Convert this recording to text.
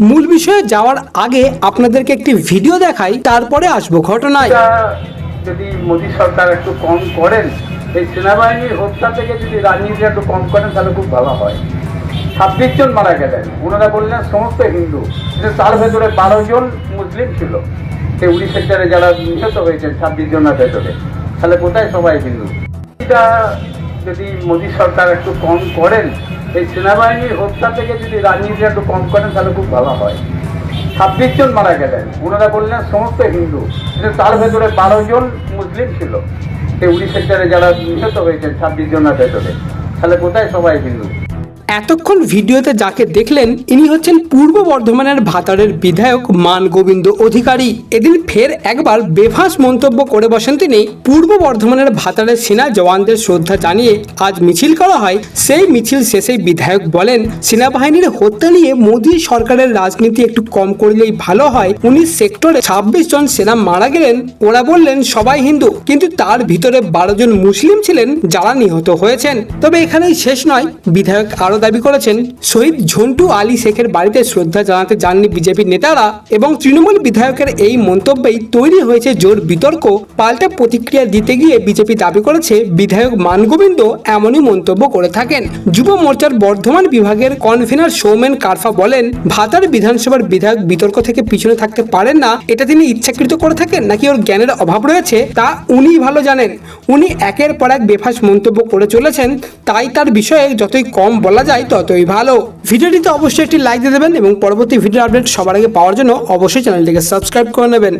মূল বিষয়ে যাওয়ার আগে আপনাদেরকে একটি ভিডিও দেখাই, তারপরে আসব ঘটনায়। যদি মোদী সরকার একটু কম করেন, এই সেনাবাহিনীর হত্যা থেকে যদি রাজনীতি একটু কম করেন, তাহলে খুব ভালো হয়। ছাব্বিশ জন মারা গেলেন। ওনারা বললেন সমস্ত হিন্দু। কিন্তু তার ভেতরে বারো জন মুসলিম ছিল। সেই উড়ি সেক্টরে যারা নিহত হয়েছেন ছাব্বিশ জনের ভেতরে। তাহলে কোথায় সবাই হিন্দু? এটা যদি মোদী সরকার একটু কম করেন এই সেনাবাহিনীর হত্যা থেকে যদি রাজনীতি একটু কম করেন, তাহলে খুব ভালো হয়। ছাব্বিশ জন মারা গেলেন। ওনারা বললেন সমস্ত হিন্দু। কিন্তু তার ভেতরে বারো জন মুসলিম ছিল। সেই উড়ি সেক্টরে যারা নিহত হয়েছেন, ছাব্বিশ জনের ভেতরে। তাহলে কোথায় সবাই হিন্দু? এতক্ষণ ভিডিওতে যাকে দেখলেন, ইনি হচ্ছেন পূর্ব বর্ধমানের ভাতারের বিধায়ক মান গোবিন্দ অধিকারী। এদিন ফের একবার বেফাঁস মন্তব্য করে বসেন তিনি। পূর্ব বর্ধমানের ভাতারের সেনা জওয়ানদের শ্রদ্ধা জানিয়ে আজ মিছিল করা হয়। সেই মিছিল শেষে বিধায়ক বলেন, সেনাবাহিনীর হত্যা নিয়ে মোদী সরকারের রাজনীতি একটু কম করলেই ভালো হয়। উনি সেক্টরে ছাব্বিশ জন সেনা মারা গেলেন। ওরা বললেন, সবাই হিন্দু। কিন্তু তার ভিতরে বারো জন মুসলিম ছিলেন যারা নিহত হয়েছেন। তবে এখানেই শেষ নয়। বিধায়ক আরও দাবি করেছেন, শহীদ ঝন্টু আলী শেখের বাড়িতে শ্রদ্ধা জানাতে যাননি বিজেপির নেতারা এবং তৃণমূল বিধায়কের এই মন্তব্যেই তৈরি হয়েছে জোর বিতর্ক, পাল্টা প্রতিক্রিয়া দিতে গিয়ে বিজেপি দাবি করেছে, বিধায়ক মানগোবিন্দ এমনই মন্তব্য করে থাকেন। যুব মোর্চার বর্ধমান বিভাগের কনভেনার সৌমেন কারফা বলেন, ভাতার বিধানসভার বিধায়ক বিতর্ক থেকে পিছনে থাকতে পারেন না, এটা তিনি ইচ্ছাকৃত করে থাকেন, নাকি ওর জ্ঞানের অভাব রয়েছে, তা উনিই ভালো জানেন। উনি একের পর এক বেফাস মন্তব্য করে চলেছেন, তাই তার বিষয়ে যতই কম বলা যায় ততই ভালো। ভিডিওটিতে অবশ্যই একটি লাইক দিয়ে দেবেন এবং পরবর্তী ভিডিও আপডেট সবার আগে পাওয়ার জন্য অবশ্যই চ্যানেলটিকে সাবস্ক্রাইব করে নেবেন।